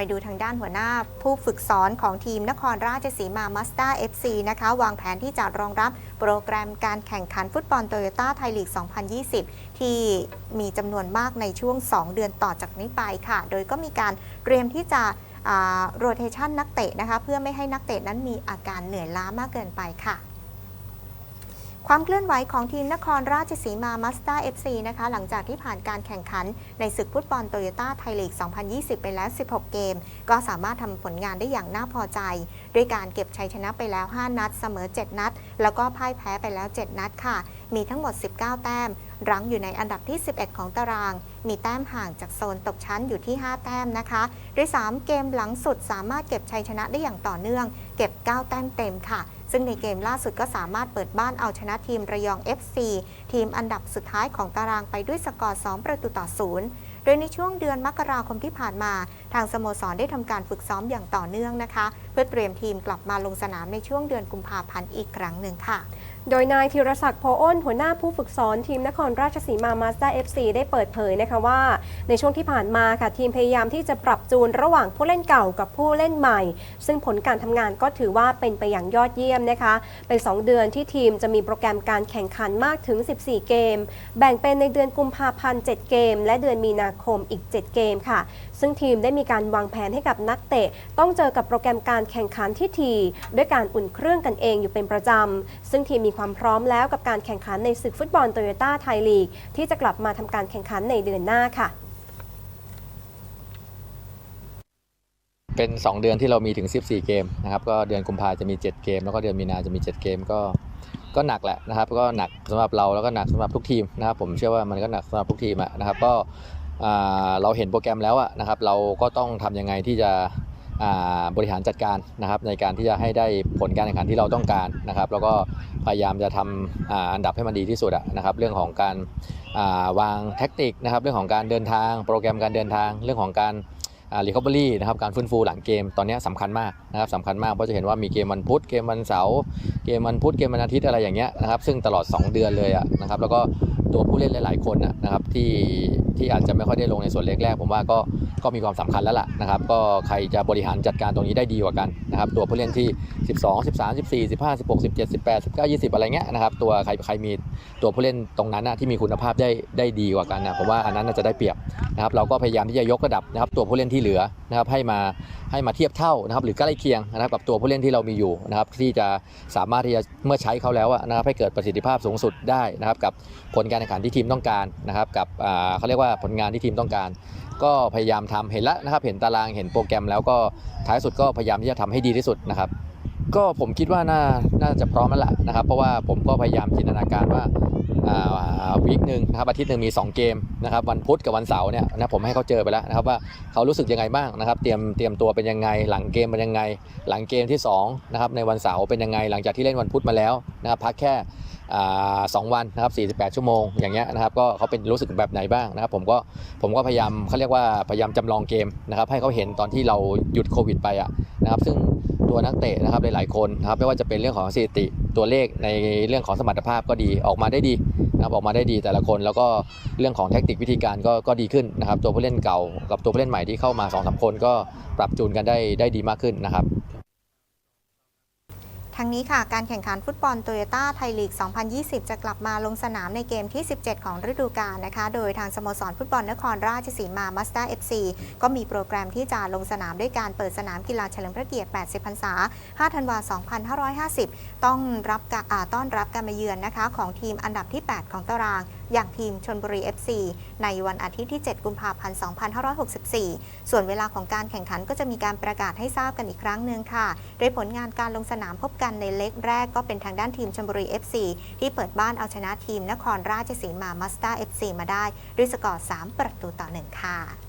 ไปดูทางด้านหัวหน้าผู้ฝึกสอนของทีมนครราชสีมามาสเตอร์ FC นะคะวางแผนที่จะรองรับโปรแกรมการแข่งขันฟุตบอลโตโยต้าไทยลีก 2020 ที่มีจำนวนมากในช่วง 2 เดือนต่อจากนี้ไปค่ะ โดยก็มีการเตรียมที่จะโรเทชันนักเตะนะคะเพื่อไม่ให้นักเตะนั้นมีอาการเหนื่อยล้ามากเกินไปค่ะ ความเคลื่อนไหวของทีมนครราชสีมามาสเตอร์ FC นะคะ หลังจากที่ผ่านการแข่งขันในศึกฟุตบอลโตโยต้าไทยลีก 2020 ไปแล้ว 16 เกม ก็สามารถทำผลงานได้อย่างน่าพอใจ ด้วยการเก็บชัยชนะไปแล้ว 5 นัด เสมอ 7 นัด แล้วก็พ่ายแพ้ไปแล้ว 7 นัดค่ะ มีทั้งหมด 19 แต้ม รั้งอยู่ในอันดับที่ 11 ของตาราง มีแต้มห่างจากโซนตกชั้นอยู่ที่ 5 แต้มนะคะโดย 3 เกมหลังสุดสามารถเก็บชัยชนะได้อย่างต่อเนื่อง เก็บ 9 แต้มเต็มค่ะ ซึ่งในเกมล่าสุดก็สามารถเปิดบ้านเอาชนะทีมระยอง FC ทีมอันดับสุดท้ายของตารางไปด้วยสกอร์ 2 ประตูต่อศูนย์โดยในช่วงเดือนมกราคมที่ผ่านมา ทางสโมสรได้ทำการฝึกซ้อมอย่างต่อเนื่องนะคะ เพื่อเตรียมทีมกลับมาลงสนามในช่วงเดือนกุมภาพันธ์อีกครั้งหนึ่งค่ะ โดยนายธีรศักดิ์โพอ้น หัวหน้าผู้ฝึกสอนทีมนครราชสีมามาสเตอร์ FC ได้เปิดเผยนะคะว่า ในช่วงที่ผ่านมาค่ะทีมพยายามที่จะปรับจูนระหว่างผู้เล่นเก่ากับผู้เล่นใหม่ ซึ่งผลการทำงานก็ถือว่าเป็นไปอย่างยอดเยี่ยมนะคะ เป็น 2 เดือนที่ทีมจะมีโปรแกรมการแข่งขันมากถึง 14 เกม แบ่งเป็นในเดือนกุมภาพันธ์ 7 เกม และเดือนมีนาคมอีก 7 เกมค่ะ ซึ่งทีมได้มีการวางแผนให้กับนักเตะ ต้องเจอกับโปรแกรมการแข่งขันที่ทีด้วยการอุ่นเครื่องกันเองอยู่เป็นประจำซึ่งทีมมีความพร้อมแล้วกับการแข่งขันในศึกฟุตบอลโตโยต้าไทยลีก ที่จะกลับมาทำการแข่งขันในเดือนหน้าค่ะเป็น 2 เดือนที่เรามีถึง 14 เกมนะครับก็เดือนกุมภาจะมี 7 เกม แล้วก็เดือนมีนาจะมี 7 เกมก็ก็หนักแหละนะครับก็หนักสำหรับเราแล้วก็หนักสำหรับทุกทีมนะครับผมเชื่อว่ามันก็หนักสำหรับทุกทีมะนะครับก็เราเห็นโปรแกรมแล้วอะนะครับเราก็ต้องทำยังไงที่จะ บริหารจัดการนะครับในการที่จะให้ได้ผลการแข่งขันที่เราต้องการนะครับ แล้วก็พยายามจะทำอ,อันดับให้มันดีที่สุดนะครับ เรื่องของการาวางแท็กติกนะครับ เรื่องของการเดินทาง โปรแกรมการเดินทาง เรื่องของการอ่า recovery นะครับการฟื้นฟูหลังเกมตอนนี้สำคัญมากนะครับสำคัญมากเพราะจะเห็นว่ามีเกมวันพุธเกมวันเสาร์เกมวันพุธเกมวันอาทิตย์อะไรอย่างเงี้ยนะครับซึ่งตลอด 2 เดือนเลยอะนะครับแล้วก็ ตัวผู้เล่นหลาย ๆ คนนะครับที่ที่อาจจะไม่ค่อยได้ลงในส่วนเล็กแรกผมว่าก็ก็มีความสำคัญแล้วล่ะนะครับก็ใครจะบริหารจัดการตรงนี้ได้ดีกว่ากันนะครับตัวผู้เล่นที่ 12 13 14 15 16 17 18 19 20 อะไรเงี้ยนะครับตัวใครใครมีตัวผู้เล่นตรงนั้นนะที่มีคุณภาพได้ได้ดีกว่ากันนะผมว่าอันนั้นน่าจะได้เปรียบนะครับเราก็พยายามที่จะยกระดับนะครับตัวผู้เล่นที่เหลือนะครับให้มาให้มาเทียบเท่านะครับหรือใกล้เคียงนะครับกับตัวผู้เล่นที่เรามีอยู่นะครับที่จะสามารถที่จะเมื่อใช้เขาแล้วนะครับให้เกิดประสิทธิภาพสูงสุดได้นะครับกับผลการแข่งขันที่ทีมต้องการนะครับกับเขาเรียกว่าผลงานที่ทีมต้องการ ก็พยายามทำเห็นแล้วนะครับเห็นตารางเห็นโปรแกรม แล้วก็ท้ายสุดก็พยายามที่จะทำให้ดีที่สุดนะครับก็ผมคิดว่าน่าน่าจะพร้อมแล้วล่ะนะครับ เพราะว่าผมก็พยายามจินตนาการว่าวีคหนึ่งนะครับอาทิตย์หนึ่งมี 2 เกมนะครับวันพุธกับวันเสาร์เนี่ยนะผมให้เขาเจอไปแล้วนะครับว่าเขารู้สึกยังไงบ้างนะครับ เตรียมเตรียมตัวเป็นยังไง หลังเกมเป็นยังไง หลังเกมที่2นะครับในวันเสาร์เป็นยังไง หลังจากที่เล่นวันพุธมาแล้วนะครับพักแค่ สองวันนะครับ48 ชั่วโมงอย่างเงี้ยนะครับก็เขาเป็นรู้สึกแบบไหนบ้างนะครับผมก็ผมก็พยายามเขาเรียกว่าพยายามจำลองเกมนะครับให้เขาเห็นตอนที่เราหยุดโควิดไปอะนะครับซึ่งตัวนักเตะนะครับหลายๆคนนะครับไม่ว่าจะเป็นเรื่องของสถิติตัวเลขในเรื่องของสมรรถภาพก็ดีออกมาได้ดีนะครับออกมาได้ดีแต่ละคนแล้วก็เรื่องของแทคนิควิธีการก็ก็ดีขึ้นนะครับตัวผู้เล่นเก่ากับตัวผู้เล่นใหม่ที่เข้ามา2อสคนก็ปรับจูนกันได้ได้ดีมากขึ้นนะครับ ทั้งนี้ค่ะ การแข่งขันฟุตบอลโตโยต้าไทยลีก 2020 จะกลับมาลงสนามในเกมที่ 17 ของฤดูกาลนะคะ โดยทางสโมสรฟุตบอลนครราชสีมามาสเตอร์ FC ก็มีโปรแกรมที่จะลงสนามด้วยการเปิดสนามกีฬาเฉลิมพระเกียรติ 80 พรรษา 5 ธันวาคม2550 ต้องรับกต้อนรับการมาเยือนนะคะของทีมอันดับที่ 8 ของตาราง อย่างทีมชนบุรี FC ในวันอาทิตย์ที่ 7 กุมภาพันธ์ 2564 ส่วนเวลาของการแข่งขันก็จะมีการประกาศให้ทราบกันอีกครั้งหนึ่งค่ะ โดยผลงานการลงสนามพบกันในเล็กแรกก็เป็นทางด้านทีมชนบุรี FC ที่เปิดบ้านเอาชนะทีมนครราชสีมามาสเตอร์ FC มาได้ ด้วยสกอร์ 3 ประตูต่อ 1 ค่ะ